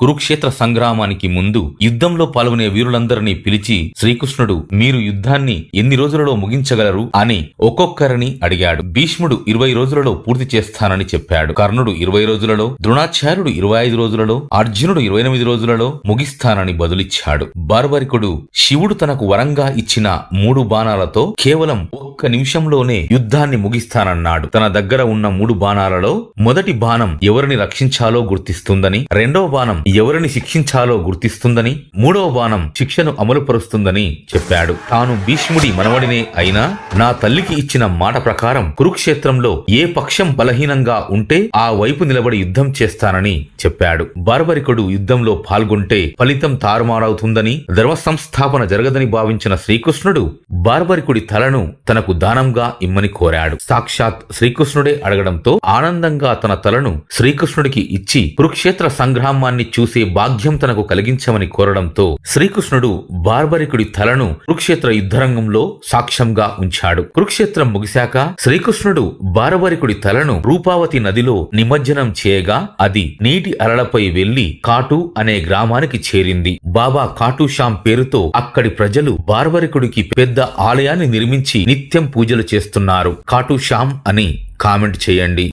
కురుక్షేత్ర సంగ్రామానికి ముందు యుద్ధంలో పాల్గొనే వీరులందరినీ పిలిచి శ్రీకృష్ణుడు మీరు యుద్ధాన్ని ఎన్ని రోజులలో ముగించగలరు? అని ఒక్కొక్కరిని అడిగాడు. భీష్ముడు ఇరవై రోజులలో పూర్తి చేస్తానని చెప్పాడు. కర్ణుడు ఇరవై రోజులలో. ద్రోణాచార్యుడు ఇరవై ఐదు రోజులలో. అర్జునుడు ఇరవై ఎనిమిది రోజులలో ముగిస్తానని బదులిచ్చాడు. బార్బరికుడు శివుడు తనకు వరంగా ఇచ్చిన మూడు బాణాలతో కేవలం ఒక్క నిమిషంలోనే యుద్ధాన్ని ముగిస్తానన్నాడు. తన దగ్గర ఉన్న మూడు బాణాలలో మొదటి బాణం ఎవరిని రక్షించాలో గుర్తిస్తుందని రెండవ బాణం ఎవరిని శిక్షించాలో గుర్తిస్తుందని మూడవ బాణం శిక్షను అమలుపరుస్తుందని చెప్పాడు. తాను భీష్ముడి మనవడినే అయినా నా తల్లికి ఇచ్చిన మాట ప్రకారం కురుక్షేత్రంలో ఏ పక్షం బలహీనంగా ఉంటే ఆ వైపు నిలబడి యుద్ధం చేస్తానని చెప్పాడు. బార్బరికుడు యుద్ధంలో పాల్గొంటే ఫలితం తారుమారవుతుందని ధర్మ సంస్థాపన జరగదని భావించిన శ్రీకృష్ణుడు బార్బరికుడి తలను తనకు దానంగా ఇమ్మని కోరాడు. సాక్షాత్ శ్రీకృష్ణుడే అడగడంతో ఆనందంగా తన తలను శ్రీకృష్ణుడికి ఇచ్చి కురుక్షేత్ర సంగ్రామాన్ని చూసే భాగ్యం తనకు కలిగించమని కోరడంతో శ్రీకృష్ణుడు బార్బరికుడి తలను కురుక్షేత్ర యుద్ధరంగంలో సాక్ష్యంగా ఉంచాడు. కురుక్షేత్రం ముగిశాక శ్రీకృష్ణుడు బార్బరికుడి తలను రూపావతి నదిలో నిమజ్జనం చేయగా అది నీటి అలలపై వెళ్ళి కాటు అనే గ్రామానికి చేరింది. బాబా కాటుషాం పేరుతో అక్కడి ప్రజలు బార్బరికుడికి పెద్ద ఆలయాన్ని నిర్మించి నిత్యం పూజలు చేస్తున్నారు. కాటుషాం అని కామెంట్ చేయండి.